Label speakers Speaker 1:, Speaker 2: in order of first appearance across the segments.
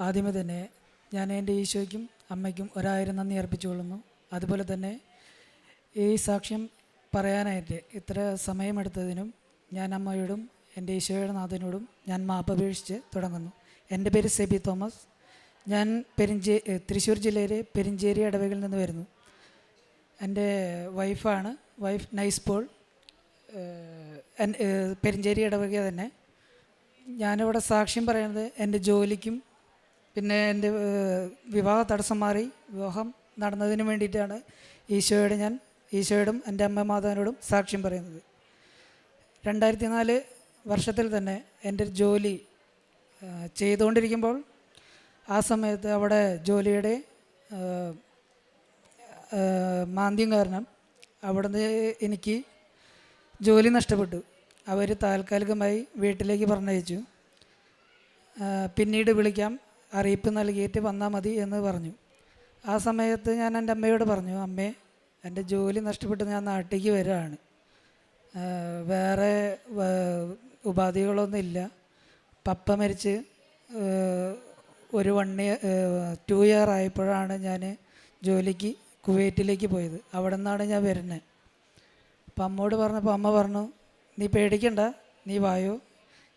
Speaker 1: ആദ്യമേ തന്നെ ഞാൻ എന്റെ ഈശോയ്ക്കും അമ്മയ്ക്കും ഒരായിരം നന്ദി അർപ്പിച്ചുകൊള്ളുന്നു. അതുപോലെ തന്നെ ഈ സാക്ഷ്യം പറയാനായിട്ട് ഇത്ര സമയമെടുത്തതിനും ഞാൻ അമ്മയോടും എന്റെ ഈശോയുടെ നാഥനോടും ഞാൻ മാപ്പപേക്ഷിച്ച് തുടങ്ങുന്നു. എന്റെ പേര് സെബി തോമസ്. ഞാൻ പെരിഞ്ചേ തൃശ്ശൂർ ജില്ലയിലെ പെരിഞ്ചേരി ഇടവകളിൽ നിന്ന് വരുന്നു. എന്റെ വൈഫാണ്. Wife nice Paul. പെരിഞ്ചേരി ഇടവക തന്നെ. ഞാനിവിടെ സാക്ഷ്യം പറയുന്നത് എന്റെ ജോലിക്കും പിന്നെ എന്റെ വിവാഹ തടസ്സം മാറി. വിവാഹം നടന്നതിന് വേണ്ടിയിട്ടാണ് ഈശോയോട് ഞാൻ ഈശോയോടും എന്റെ അമ്മ മാതാവിനോടും സാക്ഷ്യം പറയുന്നത്. രണ്ടായിരത്തി നാല് വർഷത്തിൽ തന്നെ എന്റെ ജോലി ചെയ്തുകൊണ്ടിരിക്കുമ്പോൾ ആ സമയത്ത് അവിടെ ജോലിയുടെ മാന്ദ്യം കാരണം അവിടുന്ന് എനിക്ക് ജോലി നഷ്ടപ്പെട്ടു. അവർ താൽക്കാലികമായി വീട്ടിലേക്ക് പറഞ്ഞയച്ചു. പിന്നീട് വിളിക്കാം. അറിയിപ്പ് നൽകിയിട്ട് വന്നാൽ മതി എന്ന് പറഞ്ഞു. ആ സമയത്ത് ഞാൻ എന്റെ അമ്മയോട് പറഞ്ഞു അമ്മേ എന്റെ ജോലി നഷ്ടപ്പെട്ട് ഞാൻ നാട്ടിലേക്ക് വരികയാണ് വേറെ ഉപാധികളൊന്നുമില്ല പപ്പ മരിച്ച് ഒരു വൺ ഇയർ ടു ഇയർ ആയപ്പോഴാണ് ഞാൻ ജോലിക്ക് കുവൈറ്റിലേക്ക് പോയത്. അവിടെ നിന്നാണ് ഞാൻ വരുന്നത്. അപ്പം അമ്മോട് പറഞ്ഞപ്പോൾ അമ്മ പറഞ്ഞു നീ പേടിക്കണ്ട നീ വായോ.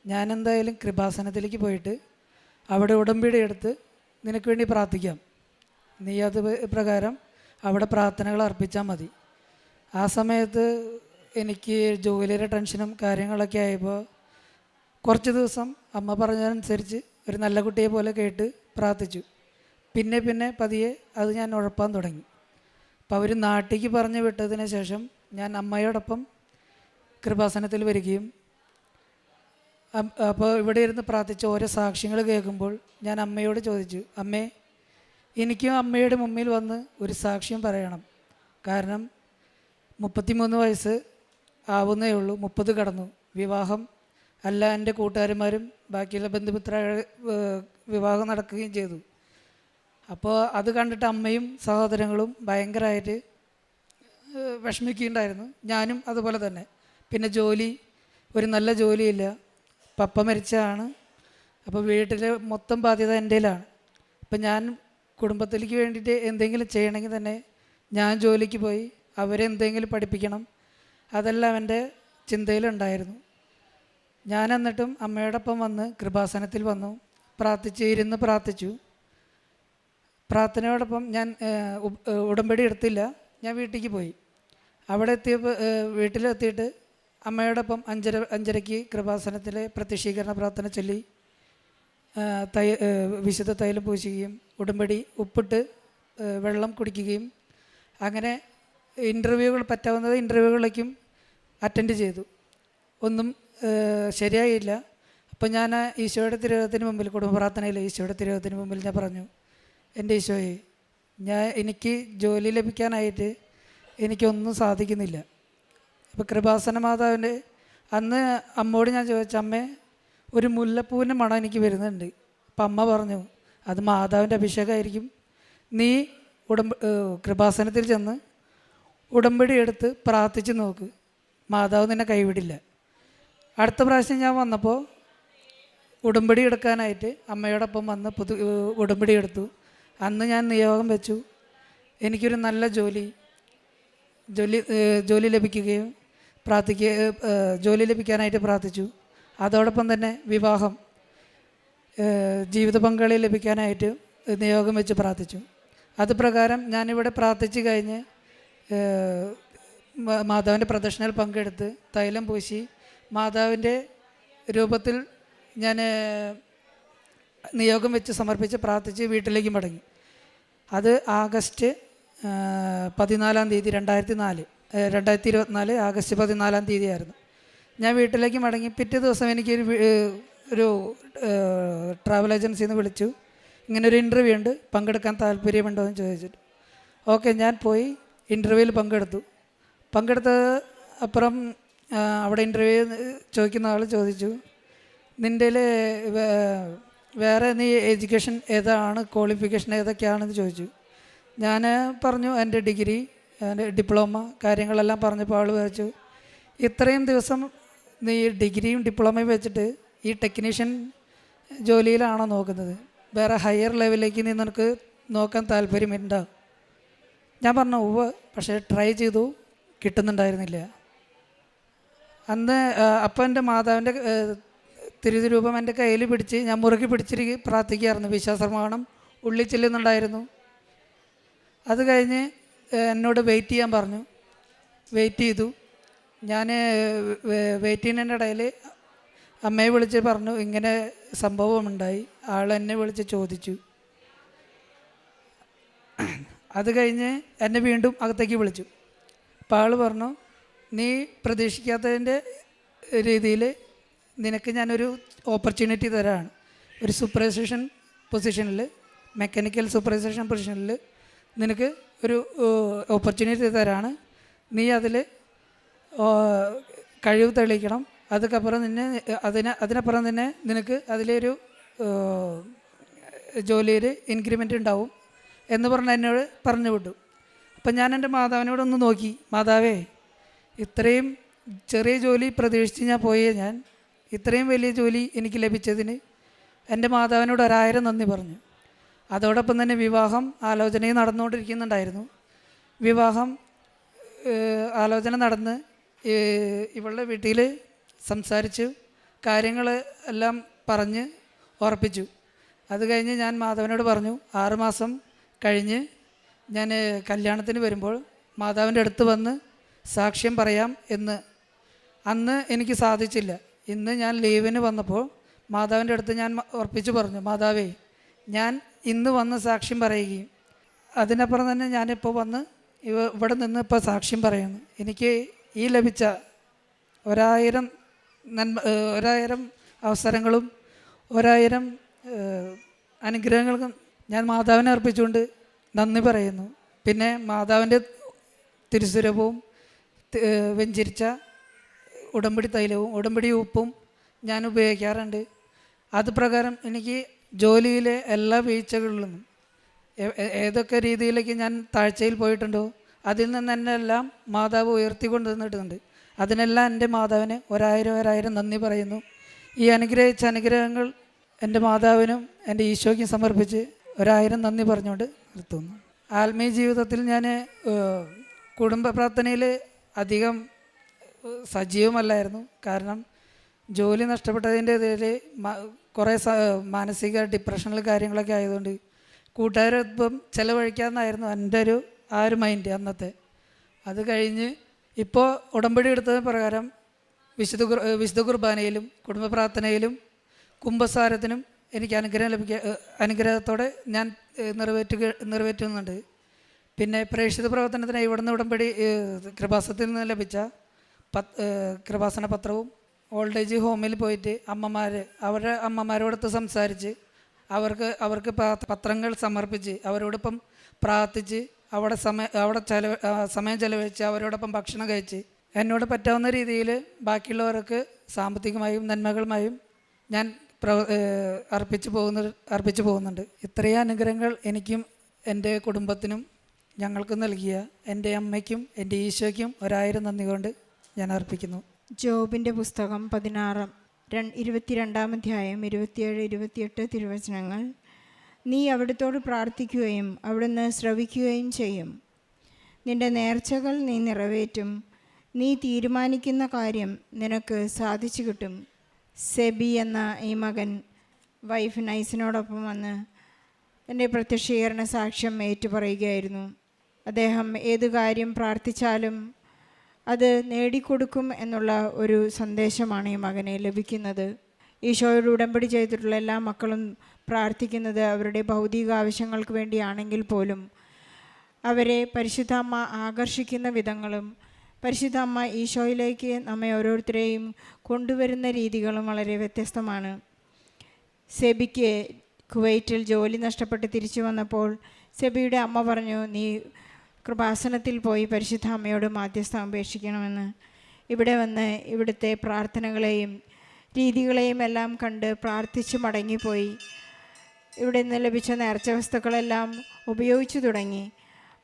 Speaker 1: ഞാൻ എന്തായാലും കൃപാസനത്തിലേക്ക് പോയിട്ട് അവിടെ ഉടമ്പടി എടുത്ത് നിനക്ക് വേണ്ടി പ്രാർത്ഥിക്കാം. നീ അത് പ്രകാരം അവിടെ പ്രാർത്ഥനകൾ അർപ്പിച്ചാൽ മതി. ആ സമയത്ത് എനിക്ക് ജോലിയുടെ ടെൻഷനും കാര്യങ്ങളൊക്കെ ആയപ്പോൾ കുറച്ച് ദിവസം അമ്മ പറഞ്ഞതനുസരിച്ച് ഒരു നല്ല കുട്ടിയെ പോലെ കേട്ട് പ്രാർത്ഥിച്ചു. പിന്നെ പിന്നെ പതിയെ അത് ഞാൻ ഉഴപ്പാൻ തുടങ്ങി. അപ്പോൾ അവർ നാട്ടിലേക്ക് പറഞ്ഞു വിട്ടതിന് ശേഷം ഞാൻ അമ്മയോടൊപ്പം കൃപാസനത്തിൽ വരികയും അപ്പോൾ ഇവിടെ ഇരുന്ന് പ്രാർത്ഥിച്ച ഓരോ സാക്ഷ്യങ്ങൾ കേൾക്കുമ്പോൾ ഞാൻ അമ്മയോട് ചോദിച്ചു അമ്മേ എനിക്കും അമ്മയുടെ മുമ്പിൽ വന്ന് ഒരു സാക്ഷ്യം പറയണം. കാരണം മുപ്പത്തിമൂന്ന് വയസ്സ് ആവുന്നേ ഉള്ളൂ മുപ്പത് കടന്നു. വിവാഹം അല്ല എന്റെ കൂട്ടുകാരന്മാരും ബാക്കിയുള്ള ബന്ധുമിത്ര വിവാഹം നടക്കുകയും ചെയ്തു. അപ്പോൾ അത് കണ്ടിട്ട് അമ്മയും സഹോദരങ്ങളും ഭയങ്കരമായിട്ട് വിഷമിക്കുകയുണ്ടായിരുന്നു. ഞാനും അതുപോലെ തന്നെ. പിന്നെ ജോലി ഒരു നല്ല ജോലിയില്ല. പപ്പ മരിച്ചതാണ്. അപ്പോൾ വീട്ടിലെ മൊത്തം ബാധ്യത എന്റെയിലാണ് അപ്പം ഞാൻ കുടുംബത്തിലേക്ക് വേണ്ടിയിട്ട് എന്തെങ്കിലും ചെയ്യണമെങ്കിൽ തന്നെ ഞാൻ ജോലിക്ക് പോയി അവരെ എന്തെങ്കിലും പഠിപ്പിക്കണം. അതെല്ലാം എന്റെ ചിന്തയിലുണ്ടായിരുന്നു. ഞാൻ എന്നിട്ടും അമ്മയോടൊപ്പം വന്ന് കൃപാസനത്തിൽ വന്നു. പ്രാർത്ഥിച്ച് ഇരുന്ന് പ്രാർത്ഥിച്ചു. പ്രാർത്ഥനയോടൊപ്പം ഞാൻ ഉടമ്പടി എടുത്തില്ല. ഞാൻ വീട്ടിലേക്ക് പോയി. അവിടെ എത്തിയപ്പോൾ വീട്ടിലെത്തിയിട്ട് അമ്മയോടൊപ്പം അഞ്ചര അഞ്ചരയ്ക്ക് കൃപാസനത്തിലെ പ്രത്യക്ഷീകരണ പ്രാർത്ഥന ചൊല്ലി തൈ വിശുദ്ധ തൈലം പൂശുകയും ഉടമ്പടി ഉപ്പിട്ട് വെള്ളം കുടിക്കുകയും അങ്ങനെ ഇന്റർവ്യൂകൾ പറ്റാവുന്നത് ഇന്റർവ്യൂകളിലേക്കും അറ്റൻഡ് ചെയ്തു. ഒന്നും ശരിയായില്ല. അപ്പോൾ ഞാൻ ഈശോയുടെ തിരുവത്തിന് മുമ്പിൽ കുടുംബ പ്രാർത്ഥനയിൽ ഈശോയുടെ തിരുവത്തിന് മുമ്പിൽ ഞാൻ പറഞ്ഞു എന്റെ ഈശോയെ ഞാൻ എനിക്ക് ജോലി ലഭിക്കാനായിട്ട് എനിക്കൊന്നും സാധിക്കുന്നില്ല. അപ്പോൾ കൃപാസന മാതാവിന്റെ അന്ന് അമ്മോട് ഞാൻ ചോദിച്ച അമ്മേ ഒരു മുല്ലപ്പൂവിന്റെ മണം എനിക്ക് വരുന്നുണ്ട്. അപ്പം അമ്മ പറഞ്ഞു അത് മാതാവിന്റെ അഭിഷേകമായിരിക്കും. നീ ഉടമ്പ കൃപാസനത്തിൽ ചെന്ന് ഉടമ്പടി എടുത്ത് പ്രാർത്ഥിച്ച് നോക്ക്. മാതാവ് നിന്നെ കൈവിടില്ല. അടുത്ത പ്രാവശ്യം ഞാൻ വന്നപ്പോൾ ഉടമ്പടി എടുക്കാനായിട്ട് അമ്മയോടൊപ്പം വന്ന് പുതു ഉടമ്പടി എടുത്തു. അന്ന് ഞാൻ നിയോഗം വെച്ചു. എനിക്കൊരു നല്ല ജോലി ജോലി ജോലി ലഭിക്കുകയും പ്രാർത്ഥിക്കുക ഏഹ് ജോലി ലഭിക്കാനായിട്ട് പ്രാർത്ഥിച്ചു. അതോടൊപ്പം തന്നെ വിവാഹം ജീവിത പങ്കാളി ലഭിക്കാനായിട്ട് നിയോഗം വെച്ച് പ്രാർത്ഥിച്ചു. അതുപ്രകാരം ഞാനിവിടെ പ്രാർത്ഥിച്ച് കഴിഞ്ഞ് മാതാവിന്റെ പ്രദർശനയിൽ പങ്കെടുത്ത് തൈലം പൂശി മാതാവിന്റെ രൂപത്തിൽ ഞാൻ നിയോഗം വെച്ച് സമർപ്പിച്ച് പ്രാർത്ഥിച്ച് വീട്ടിലേക്ക് മടങ്ങി. അത് ആഗസ്റ്റ് പതിനാലാം തീയതി രണ്ടായിരത്തി നാല്. രണ്ടായിരത്തി ഇരുപത്തിനാല് ആഗസ്റ്റ് പതിനാലാം തീയതി ആയിരുന്നു ഞാൻ വീട്ടിലേക്ക് മടങ്ങി പിറ്റേ ദിവസം എനിക്കൊരു ഒരു ട്രാവൽ ഏജൻസിയിൽ നിന്ന് വിളിച്ചു. ഇങ്ങനെ ഒരു ഇന്റർവ്യൂ ഉണ്ട്. പങ്കെടുക്കാൻ താല്പര്യമുണ്ടോ എന്ന് ചോദിച്ചിട്ട്. ഓക്കെ ഞാൻ പോയി ഇന്റർവ്യൂവിൽ പങ്കെടുത്തു. പങ്കെടുത്ത അപ്പുറം അവിടെ ഇന്റർവ്യൂ ചോദിക്കുന്ന ആൾ ചോദിച്ചു. നിന്റെ വേറെ നീ എഡ്യൂക്കേഷൻ ഏതാണ് ക്വാളിഫിക്കേഷൻ ഏതൊക്കെയാണെന്ന് ചോദിച്ചു. ഞാൻ പറഞ്ഞു എന്റെ ഡിഗ്രി എന്റെ ഡിപ്ലോമ കാര്യങ്ങളെല്ലാം പറഞ്ഞപ്പോൾ ആൾ വിചാരിച്ചു ഇത്രയും ദിവസം നീ ഡിഗ്രിയും ഡിപ്ലോമയും വെച്ചിട്ട് ഈ ടെക്നീഷ്യൻ ജോലിയിലാണോ നോക്കുന്നത്? വേറെ ഹയർ ലെവലിലേക്ക് നീ നിനക്ക് നോക്കാൻ താല്പര്യമുണ്ടോ? ഞാൻ പറഞ്ഞു ഉവ്വ് പക്ഷേ ട്രൈ ചെയ്തു കിട്ടുന്നുണ്ടായിരുന്നില്ല. അന്ന് അപ്പം എന്റെ മാതാവിന്റെ തിരുതിരൂപം എന്റെ കയ്യിൽ പിടിച്ച് ഞാൻ മുറുകി പിടിച്ചിരിക്കും പ്രാർത്ഥിക്കുകയായിരുന്നു വിശ്വാസമാണം ഉള്ളിൽ ചെല്ലുന്നുണ്ടായിരുന്നു. അത് കഴിഞ്ഞ് എന്നോട് വെയിറ്റ് ചെയ്യാൻ പറഞ്ഞു. വെയിറ്റ് ചെയ്തു. ഞാൻ വെയിറ്റ് ചെയ്യുന്നതിന്റെ ഇടയിൽ അമ്മയെ വിളിച്ച് പറഞ്ഞു ഇങ്ങനെ സംഭവമുണ്ടായി ആൾ എന്നെ വിളിച്ച് ചോദിച്ചു. അത് കഴിഞ്ഞ് എന്നെ വീണ്ടും അകത്തേക്ക് വിളിച്ചു. അപ്പോൾ ആൾ പറഞ്ഞു നീ പ്രതീക്ഷിക്കാത്തതിന്റെ രീതിയിൽ നിനക്ക് ഞാനൊരു ഓപ്പർച്യൂണിറ്റി തരാണ്. ഒരു സൂപ്പർവൈസേഷൻ പൊസിഷനിൽ മെക്കാനിക്കൽ സൂപ്പർവൈസേഷൻ പൊസിഷനിൽ നിനക്ക് ഒരു ഓപ്പർച്യൂണിറ്റി തരാണ്. നീ അതിൽ കഴിവ് തെളിയിക്കണം. അതുക്കപ്പുറം നിന്നെ അതിന് അതിനപ്പുറം തന്നെ നിനക്ക് അതിലൊരു ജോലിയിൽ ഇൻക്രിമെന്റ് ഉണ്ടാവും എന്ന് പറഞ്ഞ് എന്നോട് പറഞ്ഞു വിട്ടു. അപ്പം ഞാൻ എന്റെ മാതാവിനോടൊന്ന് നോക്കി. മാതാവേ ഇത്രയും ചെറിയ ജോലി പ്രതീക്ഷിച്ച് ഞാൻ പോയേ ഞാൻ. ഇത്രയും വലിയ ജോലി എനിക്ക് ലഭിച്ചതിന് എന്റെ മാതാവിനോട് ഒരായിരം നന്ദി പറഞ്ഞു. അതോടൊപ്പം തന്നെ വിവാഹം ആലോചനയും നടന്നുകൊണ്ടിരിക്കുന്നുണ്ടായിരുന്നു. വിവാഹം ആലോചന നടന്ന് ഇവളുടെ വീട്ടിൽ സംസാരിച്ചു കാര്യങ്ങൾ എല്ലാം പറഞ്ഞ് ഉറപ്പിച്ചു. അത് കഴിഞ്ഞ് ഞാൻ മാധവനോട് പറഞ്ഞു ആറുമാസം കഴിഞ്ഞ് ഞാൻ കല്യാണത്തിന് വരുമ്പോൾ മാതാവിന്റെ അടുത്ത് വന്ന് സാക്ഷ്യം പറയാം എന്ന്. അന്ന് എനിക്ക് സാധിച്ചില്ല. ഇന്ന് ഞാൻ ലീവിന് വന്നപ്പോൾ മാതാവിന്റെ അടുത്ത് ഞാൻ ഉറപ്പിച്ചു പറഞ്ഞു മാതാവേ ഞാൻ ഇന്ന് വന്ന് സാക്ഷ്യം പറയുകയും അതിനപ്പുറം തന്നെ ഞാനിപ്പോൾ വന്ന് ഇവ ഇവിടെ നിന്ന് ഇപ്പോൾ സാക്ഷ്യം പറയുന്നു. എനിക്ക് ഈ ലഭിച്ച ഒരായിരം നന്മ ഒരായിരം അവസരങ്ങളും ഒരായിരം അനുഗ്രഹങ്ങൾക്കും ഞാൻ മാതാവിനെ അർപ്പിച്ചുകൊണ്ട് നന്ദി പറയുന്നു. പിന്നെ മാതാവിന്റെ തിരുസുരവും വെഞ്ചരിച്ച ഉടമ്പടി തൈലവും ഉടമ്പടി ഉപ്പും ഞാൻ ഉപയോഗിക്കാറുണ്ട്. അത് പ്രകാരം എനിക്ക് ജോലിയിലെ എല്ലാ വീഴ്ചകളിലും ഏതൊക്കെ രീതിയിലേക്ക് ഞാൻ താഴ്ചയിൽ പോയിട്ടുണ്ടോ അതിൽ നിന്ന് തന്നെ എല്ലാം മാതാവ് ഉയർത്തിക്കൊണ്ട് നിന്നിട്ടുണ്ട്. അതിനെല്ലാം എന്റെ മാതാവിന് ഒരായിരം ഒരായിരം നന്ദി പറയുന്നു. ഈ അനുഗ്രഹിച്ച അനുഗ്രഹങ്ങൾ എന്റെ മാതാവിനും എന്റെ ഈശോയ്ക്കും സമർപ്പിച്ച് ഒരായിരം നന്ദി പറഞ്ഞുകൊണ്ട് നിർത്തുന്നു. ആത്മീയ ജീവിതത്തിൽ ഞാൻ കുടുംബ പ്രാർത്ഥനയിൽ അധികം സജീവമല്ലായിരുന്നു. കാരണം ജോലി നഷ്ടപ്പെട്ടതിന്റെ ഇതിൽ കുറേ മാനസിക ഡിപ്രഷനിൽ കാര്യങ്ങളൊക്കെ ആയതുകൊണ്ട് കൂട്ടുകാരൊപ്പം ചിലവഴിക്കാമെന്നായിരുന്നു എന്റെ ഒരു ആ ഒരു മൈൻഡ് അന്നത്തെ. അത് കഴിഞ്ഞ് ഇപ്പോൾ ഉടമ്പടി എടുത്തത് പ്രകാരം വിശുദ്ധ വിശുദ്ധ കുർബാനയിലും കുടുംബ പ്രാർത്ഥനയിലും കുംഭസാരത്തിനും എനിക്ക് അനുഗ്രഹം ലഭിക്കുക അനുഗ്രഹത്തോടെ ഞാൻ നിറവേറ്റുക നിറവേറ്റുന്നുണ്ട്. പിന്നെ പ്രേക്ഷിത പ്രവർത്തനത്തിന് ഇവിടുന്ന് ഉടമ്പടി കൃപാസനത്തിൽ നിന്ന് ലഭിച്ച പത്ത് കൃപാസന പത്രവും ഓൾഡ് ഏജ് ഹോമിൽ പോയിട്ട് അമ്മമാർ അവരുടെ അമ്മമാരോടൊത്ത് സംസാരിച്ച് അവർക്ക് അവർക്ക് പത്രങ്ങൾ സമർപ്പിച്ച് അവരോടൊപ്പം പ്രാർത്ഥിച്ച് അവിടെ സമയ അവിടെ ചെലവ് സമയം ചെലവഴിച്ച് അവരോടൊപ്പം ഭക്ഷണം കഴിച്ച് എന്നോട് പറ്റാവുന്ന രീതിയിൽ ബാക്കിയുള്ളവർക്ക് സാമ്പത്തികമായും നന്മകളുമായും ഞാൻ ഏഹ് അർപ്പിച്ചു പോകുന്ന അർപ്പിച്ചു പോകുന്നുണ്ട്. ഇത്രയും അനുഗ്രഹങ്ങൾ എനിക്കും എന്റെ കുടുംബത്തിനും ഞങ്ങൾക്ക് നൽകിയ എന്റെ അമ്മയ്ക്കും എന്റെ ഈശോയ്ക്കും ഒരായിരം നന്ദി കൊണ്ട് ഞാൻ അർപ്പിക്കുന്നു.
Speaker 2: ജോബിന്റെ പുസ്തകം പതിനാറാം രണ്ട് ഇരുപത്തിരണ്ടാം അധ്യായം ഇരുപത്തിയേഴ് ഇരുപത്തിയെട്ട് തിരുവചനങ്ങൾ. നീ അവിടുത്തോട് പ്രാർത്ഥിക്കുകയും അവിടുന്ന് ശ്രവിക്കുകയും ചെയ്യും. നിന്റെ നേർച്ചകൾ നീ നിറവേറ്റും. നീ തീരുമാനിക്കുന്ന കാര്യം നിനക്ക് സാധിച്ചു കിട്ടും. സെബി എന്ന ഈ മകൻ വൈഫ് നൈസിനോടൊപ്പം വന്ന് എന്റെ പ്രത്യക്ഷീകരണ സാക്ഷ്യം ഏറ്റുപറയുകയായിരുന്നു. അദ്ദേഹം ഏതു കാര്യം പ്രാർത്ഥിച്ചാലും അത് നേടിക്കൊടുക്കും എന്നുള്ള ഒരു സന്ദേശമാണ് ഈ മകനെ ലഭിക്കുന്നത്. ഈശോയോട് ഉടമ്പടി ചെയ്തിട്ടുള്ള എല്ലാ മക്കളും പ്രാർത്ഥിക്കുന്നത് അവരുടെ ഭൗതിക ആവശ്യങ്ങൾക്ക് വേണ്ടിയാണെങ്കിൽ പോലും. അവരെ പരിശുദ്ധ അമ്മ ആകർഷിക്കുന്ന വിധങ്ങളും പരിശുദ്ധ അമ്മ ഈശോയിലേക്ക് നമ്മെ ഓരോരുത്തരെയും കൊണ്ടുവരുന്ന രീതികളും വളരെ വ്യത്യസ്തമാണ്. സെബിക്ക് കുവൈറ്റിൽ ജോലി നഷ്ടപ്പെട്ട് തിരിച്ചു വന്നപ്പോൾ സെബിയുടെ അമ്മ പറഞ്ഞു നീ കൃപാസനത്തിൽ പോയി പരിശുദ്ധ അമ്മയോട് മാധ്യസ്ഥം അപേക്ഷിക്കണമെന്ന് ഇവിടെ വന്ന് ഇവിടുത്തെ പ്രാർത്ഥനകളെയും രീതികളെയും എല്ലാം കണ്ട് പ്രാർത്ഥിച്ച് മടങ്ങിപ്പോയി. ഇവിടെ നിന്ന് ലഭിച്ച നേർച്ച വസ്തുക്കളെല്ലാം ഉപയോഗിച്ചു തുടങ്ങി.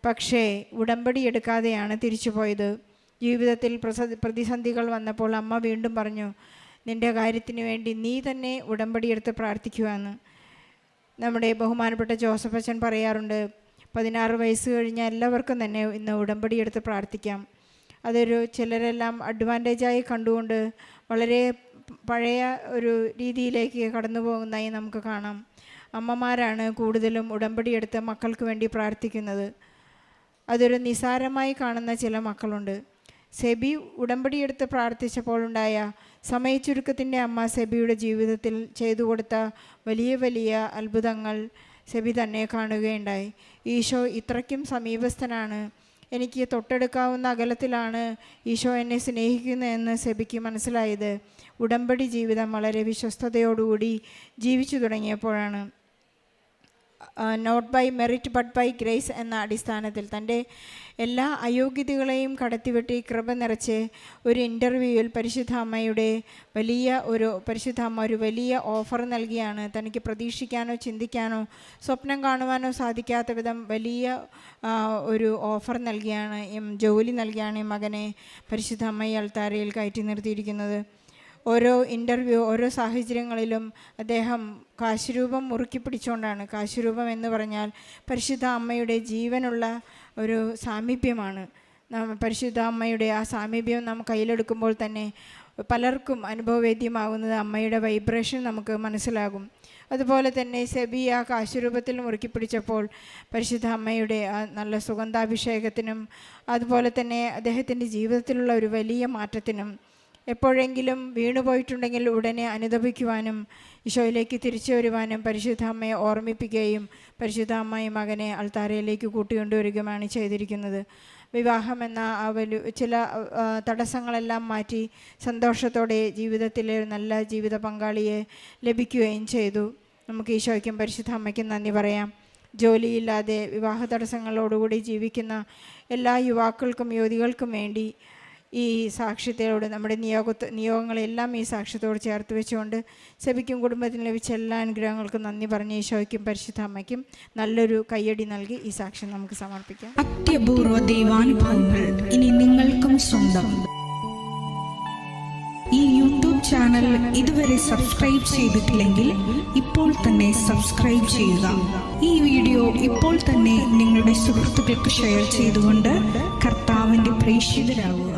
Speaker 2: പക്ഷേ ഉടമ്പടി എടുക്കാതെയാണ് തിരിച്ചു പോയത്. ജീവിതത്തിൽ പ്രതിസന്ധികൾ വന്നപ്പോൾ അമ്മ വീണ്ടും പറഞ്ഞു നിന്റെ കാര്യത്തിന് വേണ്ടി നീ തന്നെ ഉടമ്പടി എടുത്ത് പ്രാർത്ഥിക്കുവാന്ന്. നമ്മുടെ ബഹുമാനപ്പെട്ട ജോസഫ് അച്ഛൻ പറയാറുണ്ട് പതിനാറ് വയസ്സ് കഴിഞ്ഞാൽ എല്ലാവർക്കും തന്നെ ഇന്ന് ഉടമ്പടി എടുത്ത് പ്രാർത്ഥിക്കാം. അതൊരു ചിലരെല്ലാം അഡ്വാന്റേജായി കണ്ടുകൊണ്ട് വളരെ പഴയ ഒരു രീതിയിലേക്ക് കടന്നു പോകുന്നതായി നമുക്ക് കാണാം. അമ്മമാരാണ് കൂടുതലും ഉടമ്പടി എടുത്ത് മക്കൾക്ക് വേണ്ടി പ്രാർത്ഥിക്കുന്നത്. അതൊരു നിസാരമായി കാണുന്ന ചില മക്കളുണ്ട്. സെബി ഉടമ്പടിയെടുത്ത് പ്രാർത്ഥിച്ചപ്പോഴുണ്ടായ സമയച്ചുരുക്കത്തിന്റെ അമ്മ സെബിയുടെ ജീവിതത്തിൽ ചെയ്തു കൊടുത്ത വലിയ വലിയ അത്ഭുതങ്ങൾ സെബി തന്നെ കാണുകയുണ്ടായി. ഈശോ ഇത്രയ്ക്കും സമീപസ്ഥനാണ്. എനിക്ക് തൊട്ടെടുക്കാവുന്ന അകലത്തിലാണ് ഈശോ എന്നെ സ്നേഹിക്കുന്നതെന്ന് സെബിക്ക് മനസ്സിലായത്. ഉടമ്പടി ജീവിതം വളരെ വിശ്വസ്തയോടുകൂടി ജീവിച്ചു തുടങ്ങിയപ്പോഴാണ്. Not by merit but by grace എന്ന അടിസ്ഥാനത്തിൽ തന്റെ എല്ലാ അയോഗ്യതകളെയും കടത്തിവെട്ടി കൃപ നിറച്ച് ഒരു ഇന്റർവ്യൂവിൽ പരിശുദ്ധ അമ്മയുടെ വലിയ ഒരു പരിശുദ്ധ അമ്മ ഒരു വലിയ ഓഫർ നൽകിയാണ്. തനിക്ക് പ്രതീക്ഷിക്കാനോ ചിന്തിക്കാനോ സ്വപ്നം കാണുവാനോ സാധിക്കാത്ത വിധം വലിയ ഒരു ഓഫർ നൽകിയാണ്. ജോലി നൽകിയാണ് ഈ മകനെ പരിശുദ്ധ അമ്മ ഈ അൾത്താരയിൽ കയറ്റി നിർത്തിയിരിക്കുന്നത്. ഓരോ ഇന്റർവ്യൂ ഓരോ സാഹചര്യങ്ങളിലും അദ്ദേഹം കാശുരൂപം മുറുക്കി പിടിച്ചുകൊണ്ടാണ് കാശുരൂപം എന്ന് പറഞ്ഞാൽ പരിശുദ്ധ അമ്മയുടെ ജീവനുള്ള ഒരു സാമീപ്യമാണ്. പരിശുദ്ധ അമ്മയുടെ ആ സാമീപ്യം നാം കയ്യിലെടുക്കുമ്പോൾ തന്നെ പലർക്കും അനുഭവവേദ്യമാകുന്നത് അമ്മയുടെ വൈബ്രേഷൻ നമുക്ക് മനസ്സിലാകും. അതുപോലെ തന്നെ സെബി ആ കാശുരൂപത്തിൽ മുറുക്കി പിടിച്ചപ്പോൾ പരിശുദ്ധ അമ്മയുടെ ആ നല്ല സുഗന്ധാഭിഷേകത്തിനും അതുപോലെ തന്നെ അദ്ദേഹത്തിന്റെ ജീവിതത്തിലുള്ള ഒരു വലിയ മാറ്റത്തിനും എപ്പോഴെങ്കിലും വീണുപോയിട്ടുണ്ടെങ്കിൽ ഉടനെ അനുദപിക്കുവാനും ഈശോയിലേക്ക് തിരിച്ചു വരുവാനും പരിശുദ്ധ അമ്മയെ ഓർമ്മിപ്പിക്കുകയും പരിശുദ്ധ അമ്മയും മകനെ അൾത്താരയിലേക്ക് കൂട്ടിക്കൊണ്ടുവരികയുമാണ് ചെയ്തിരിക്കുന്നത്. വിവാഹം എന്ന ആ വലിയ ചില തടസ്സങ്ങളെല്ലാം മാറ്റി സന്തോഷത്തോടെ ജീവിതത്തിലെ ഒരു നല്ല ജീവിത പങ്കാളിയെ ലഭിക്കുകയും ചെയ്തു. നമുക്ക് ഈശോയ്ക്കും പരിശുദ്ധ അമ്മയ്ക്കും നന്ദി പറയാം. ജോലിയില്ലാതെ വിവാഹ തടസ്സങ്ങളോടുകൂടി ജീവിക്കുന്ന എല്ലാ യുവാക്കൾക്കും യുവതികൾക്കും വേണ്ടി ഈ സാക്ഷ്യത്തോട് നമ്മുടെ നിയോഗ നിയോഗങ്ങളെല്ലാം ഈ സാക്ഷ്യത്തോട് ചേർത്ത് വെച്ചുകൊണ്ട് സഭയ്ക്കും കുടുംബത്തിന് ലഭിച്ച എല്ലാ അനുഗ്രഹങ്ങൾക്കും നന്ദി പറഞ്ഞ് ഈശോയ്ക്കും പരിശുദ്ധ അമ്മയ്ക്കും നല്ലൊരു കയ്യടി നൽകി ഈ സാക്ഷ്യം നമുക്ക് സമർപ്പിക്കാം.
Speaker 3: അത്യപൂർവ ദൈവാനുഭവങ്ങൾ ഇനി നിങ്ങൾക്കും സ്വന്തം. ഈ യൂട്യൂബ് ചാനൽ ഇതുവരെ സബ്സ്ക്രൈബ് ചെയ്തിട്ടില്ലെങ്കിൽ ഇപ്പോൾ തന്നെ സബ്സ്ക്രൈബ് ചെയ്യുക. ഈ വീഡിയോ ഇപ്പോൾ തന്നെ നിങ്ങളുടെ സുഹൃത്തുക്കൾക്ക് ഷെയർ ചെയ്തുകൊണ്ട് കർത്താവിന്റെ പ്രേക്ഷിതരാകുക